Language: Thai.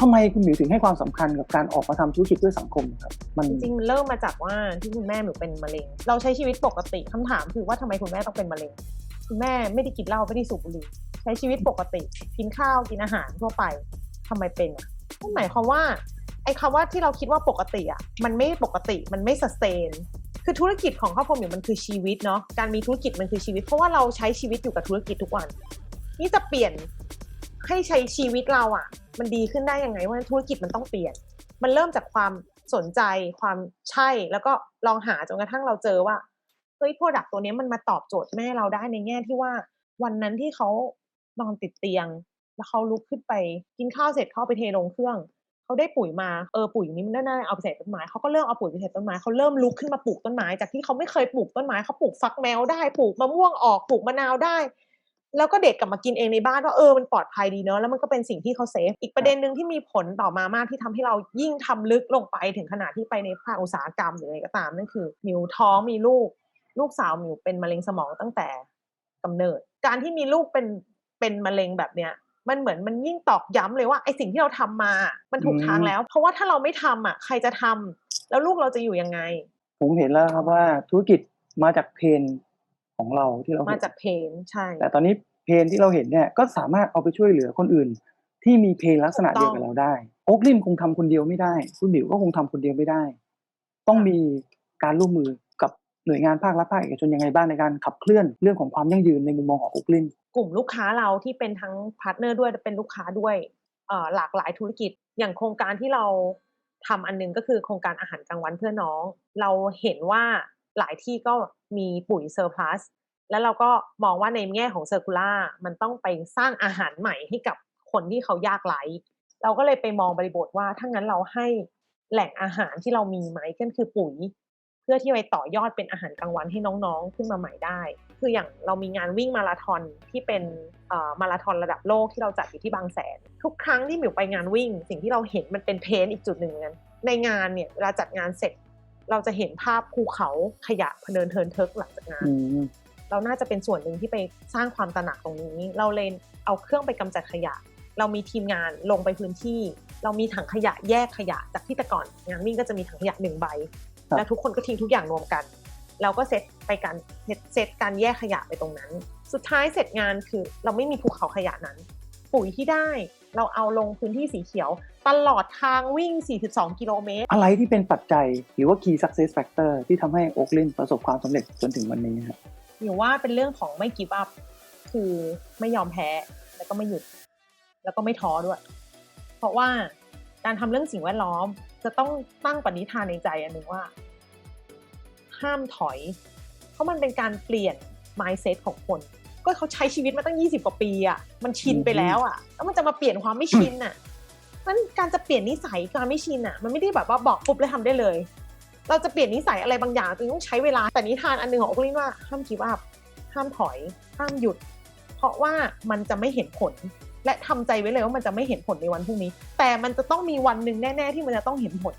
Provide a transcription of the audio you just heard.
ทำไมคุณหมิวถึงให้ความสำคัญกับการออกมาทำธุรกิจเพื่อสังคมครับมันจริงๆมันเริ่มมาจากว่าที่คุณแม่หนูเป็นมะเร็ง เราใช้ชีวิตปกติคำถามคือว่าทำไมคุณแม่ต้องเป็นมะเร็งคุณแม่ไม่ได้กินเหล้าไม่ได้สูบบุหรี่ใช้ชีวิตปกติ กินข้าวกินอาหารทั่วไปทำไมเป็นอะนั่นหมายความว่าไอ้คำว่าที่เราคิดว่าปกติอะมันไม่ปกติมันไม่สแตนคือธุรกิจของครอบครัวหมิวมันคือชีวิตเนาะการมีธุรกิจมันคือชีวิต เพราะว่าเราใช้ชีวิตอยู่กับธุรกิจทุกวัน นี่จะเปลี่ยนให้ใช้ชีวิตเราอะ มันดีขึ้นได้ยังไงว่าธุรกิจมันต้องเปลี่ยน มันเริ่มจากความสนใจความใช่แล้วก็ลองหาจนกระทั่งเราเจอว่าเฮ้ยโปรดักตัวนี้มันมาตอบโจทย์แม่เราได้ในแง่ที่ว่า วันนั้นที่เขานอนติดเตียง แล้วเขาลุกขึ้นไปกินข้าวเสร็จเขาเอาไปเทลงเครื่องเขาได้ปุ๋ยมาเออปุ๋ยนี้มันน่าเอาไปใส่ต้นไม้เขาก็เริ่มเอาปุ๋ยไปใส่ต้นไม้เขาเริ่มลุกขึ้นมาปลูกต้นไม้จากที่เขาไม่เคยปลูกต้นไม้เขาปลูกฟักแมวได้ปลูกมะม่วงออกปลูกมะนาวได้ แล้วก็เด็กกลับมากินเองในบ้านว่าเออมันปลอดภัยดีเนอะแล้วมันก็เป็นสิ่งที่เขาเซฟอีกประเด็นหนึ่งที่มีผลต่อมามากที่ทำให้เรายิ่งทำลึกลงไปถึงขนาดที่ไปในภาคอุตสาหกรรมหรืออะไรก็ตามนั่นคือหมิวท้องมีลูก ลูกสาวหมิวเป็นมะเร็งสมองตั้งแต่กำเนิด การที่มีลูกเป็นเป็นมะเร็งแบบเนี้ยมันเหมือนมันยิ่งตอกย้ำเลยว่าไอสิ่งที่เราทำมา มันถูกทางแล้ว เพราะว่าถ้าเราไม่ทำอะใครจะทำแล้วลูกเราจะอยู่ยังไง ผมเห็นแล้วครับว่าธุรกิจมาจากเพน ของเราที่เรามาเห็นจากเพนใช่ แต่ตอนนี้เพนที่เราเห็นเนี่ยก็สามารถเอาไปช่วยเหลือคนอื่น ที่มีเพนลักษณะถูกต้องเดียวกับเราได้โอ๊กลิมคงทำคนเดียวไม่ได้คุณหมิวก็คงทำคนเดียวไม่ได้ ต้องมีการร่วมมือกับหน่วยงานภาครัฐภาคเอกชนยังไงบ้างในการขับเคลื่อนเรื่องของความยั่งยืนในมุมมองของโอ๊กลิมกลุ่มลูกค้าเราที่เป็นทั้งพาร์ทเนอร์ด้วยและเป็นลูกค้าด้วยเอ่อหลากหลายธุรกิจอย่างโครงการที่เราทำอันหนึงก็คือโครงการอาหารกลางวันเพื่อน้อง เราเห็นว่า หลายที่ก็มีปุ๋ยเซอร์พลัสแล้วเราก็มองว่าในแง่ของเซอร์คูล่ามันต้องไปสร้างอาหารใหม่ให้กับคนที่เขายากไร้เราก็เลยไปมองบริบทว่าถ้างั้นเราให้แหล่งอาหารที่เรามีไหมก็คือปุ๋ย เพื่อที่ไปต่อยอดเป็นอาหารกลางวันให้น้องๆขึ้นมาใหม่ได้ คืออย่างเรามีงานวิ่งมาราธอนที่เป็นเอ่อมาราธอนระดับโลกที่เราจัดอยู่ที่บางแสน ทุกครั้งที่หมิวไปงานวิ่ง สิ่งที่เราเห็นมันเป็นเพนอีกจุดหนึ่งนกันในงานเนี่ยเวลาจัดงานเสร็จ เราจะเห็นภาพภูเขาขยะพะเนินเทินเทิกหลังจากงานอืมเราน่าจะเป็นส่วนหนึ่งที่ไปสร้างความตระหนักตรงนี้ เราเลยเอาเครื่องไปกำจัดขยะ เรามีทีมงานลงไปพื้นที่ เรามีถังขยะแยกขยะ จากที่แต่ก่อนงานวิ่งก็จะมีถังขยะหนึ่งใบครับแล้วทุกคนก็ทิ้งทุกอย่างรวมกัน เราก็เซตไปการเซตเซตการแยกขยะไปตรงนั้น สุดท้ายเสร็จงานคือเราไม่มีภูเขาขยะนั้น ปุ๋ยที่ได้ เราเอาลงพื้นที่สีเขียว ตลอดทางวิ่ง 42 กิโลเมตร อะไรที่เป็นปัจจัยหรือว่า key success factor ที่ทำให้โอ๊กลิมประสบความสำเร็จจนถึงวันนี้ครับหรือว่าเป็นเรื่องของไม่กีบอัพคือไม่ยอมแพ้แล้วก็ไม่หยุด แล้วก็ไม่ท้อด้วย เพราะว่าการทำเรื่องสิ่งแวดล้อม จะต้องตั้งปณิธานในใจอันหนึ่งว่า ห้ามถอย เพราะมันเป็นการเปลี่ยน mindset ของคน ก็เขาใช้ชีวิตมาตั้ง 20 กว่าปีอะมันชินไปแล้วอะแล้วมันจะมาเปลี่ยนความไม่ชินอะมันการจะเปลี่ยนนิสัยการไม่ชินอะมันไม่ได้แบบว่าบอกปุ๊บแล้วทำได้เลย เราจะเปลี่ยนนิสัยอะไรบางอย่างจึงต้องใช้เวลาแต่นิทานอันหนึ่งของโอคลินว่าห้ามกีบอัพห้ามถอย ห้ามหยุด เพราะว่ามันจะไม่เห็นผล และทำใจไว้เลยว่ามันจะไม่เห็นผลในวันพรุ่งนี้ แต่มันจะต้องมีวันหนึ่งแน่ ๆ ที่มันจะต้องเห็นผล